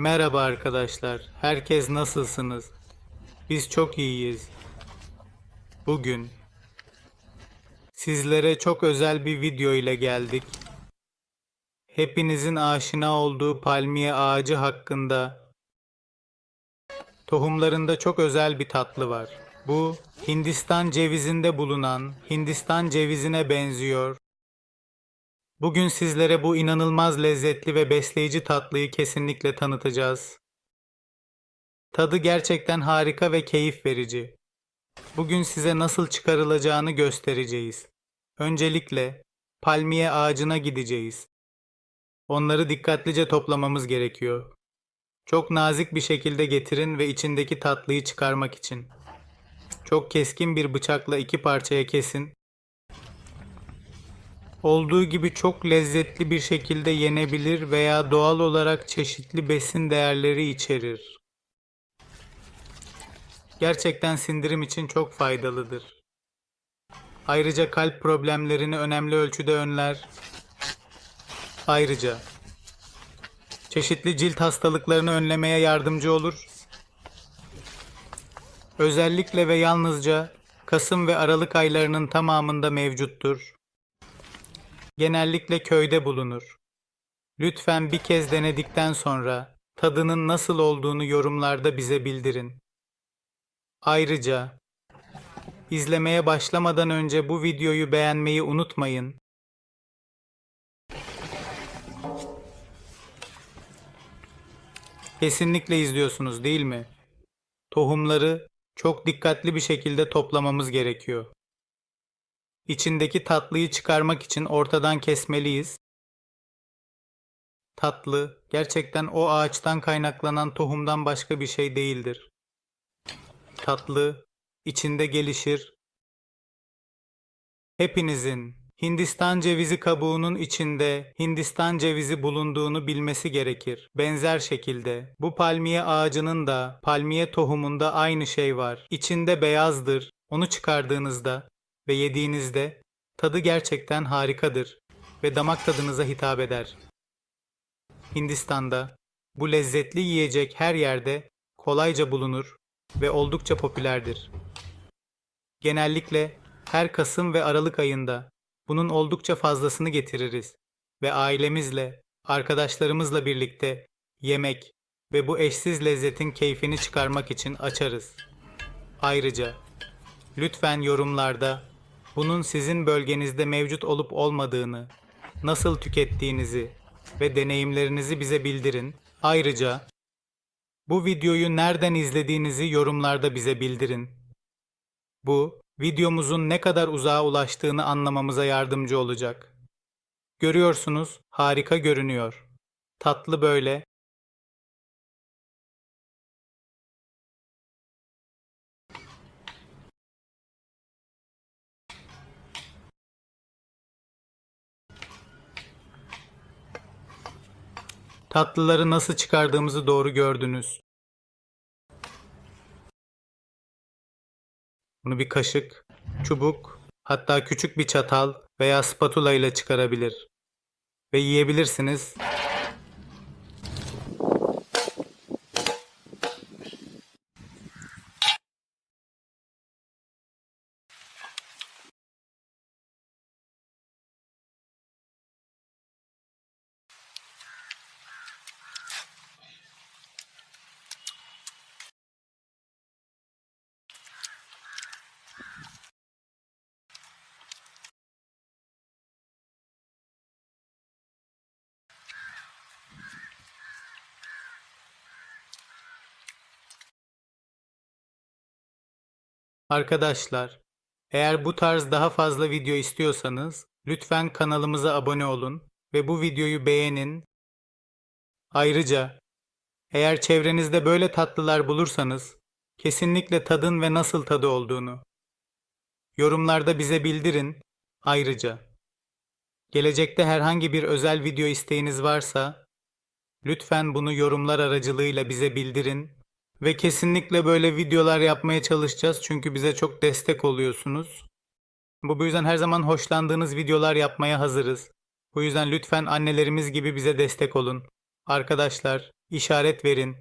Merhaba arkadaşlar. Herkes nasılsınız? Biz çok iyiyiz. Bugün sizlere çok özel bir video ile geldik. Hepinizin aşina olduğu palmiye ağacı hakkında tohumlarında çok özel bir tatlı var. Bu Hindistan cevizinde bulunan Hindistan cevizine benziyor Bugün sizlere bu inanılmaz lezzetli ve besleyici tatlıyı kesinlikle tanıtacağız. Tadı gerçekten harika ve keyif verici. Bugün size nasıl çıkarılacağını göstereceğiz. Öncelikle palmiye ağacına gideceğiz. Onları dikkatlice toplamamız gerekiyor. Çok nazik bir şekilde getirin ve içindeki tatlıyı çıkarmak için. Çok keskin bir bıçakla iki parçaya kesin olduğu gibi çok lezzetli bir şekilde yenebilir veya doğal olarak çeşitli besin değerleri içerir. Gerçekten sindirim için çok faydalıdır. Ayrıca kalp problemlerini önemli ölçüde önler. Ayrıca çeşitli cilt hastalıklarını önlemeye yardımcı olur. Özellikle ve yalnızca Kasım ve Aralık aylarının tamamında mevcuttur genellikle köyde bulunur. Lütfen bir kez denedikten sonra tadının nasıl olduğunu yorumlarda bize bildirin. Ayrıca izlemeye başlamadan önce bu videoyu beğenmeyi unutmayın. Kesinlikle izliyorsunuz değil mi? Tohumları çok dikkatli bir şekilde toplamamız gerekiyor. İçindeki tatlıyı çıkarmak için ortadan kesmeliyiz. Tatlı gerçekten o ağaçtan kaynaklanan tohumdan başka bir şey değildir. Tatlı içinde gelişir. Hepinizin Hindistan cevizi kabuğunun içinde Hindistan cevizi bulunduğunu bilmesi gerekir. Benzer şekilde bu palmiye ağacının da palmiye tohumunda aynı şey var. İçinde beyazdır. Onu çıkardığınızda ve yediğinizde tadı gerçekten harikadır ve damak tadınıza hitap eder. Hindistan'da bu lezzetli yiyecek her yerde kolayca bulunur ve oldukça popülerdir. Genellikle her Kasım ve Aralık ayında bunun oldukça fazlasını getiririz ve ailemizle, arkadaşlarımızla birlikte yemek ve bu eşsiz lezzetin keyfini çıkarmak için açarız. Ayrıca lütfen yorumlarda bunun sizin bölgenizde mevcut olup olmadığını, nasıl tükettiğinizi ve deneyimlerinizi bize bildirin. Ayrıca bu videoyu nereden izlediğinizi yorumlarda bize bildirin. Bu, videomuzun ne kadar uzağa ulaştığını anlamamıza yardımcı olacak. Görüyorsunuz, harika görünüyor. Tatlı böyle, Tatlıları nasıl çıkardığımızı doğru gördünüz. Bunu bir kaşık, çubuk, hatta küçük bir çatal veya spatula ile çıkarabilir. Ve yiyebilirsiniz. Arkadaşlar, eğer bu tarz daha fazla video istiyorsanız lütfen kanalımıza abone olun ve bu videoyu beğenin. Ayrıca eğer çevrenizde böyle tatlılar bulursanız kesinlikle tadın ve nasıl tadı olduğunu yorumlarda bize bildirin. Ayrıca gelecekte herhangi bir özel video isteğiniz varsa lütfen bunu yorumlar aracılığıyla bize bildirin ve kesinlikle böyle videolar yapmaya çalışacağız çünkü bize çok destek oluyorsunuz. Bu yüzden her zaman hoşlandığınız videolar yapmaya hazırız. Bu yüzden lütfen annelerimiz gibi bize destek olun. Arkadaşlar, işaret verin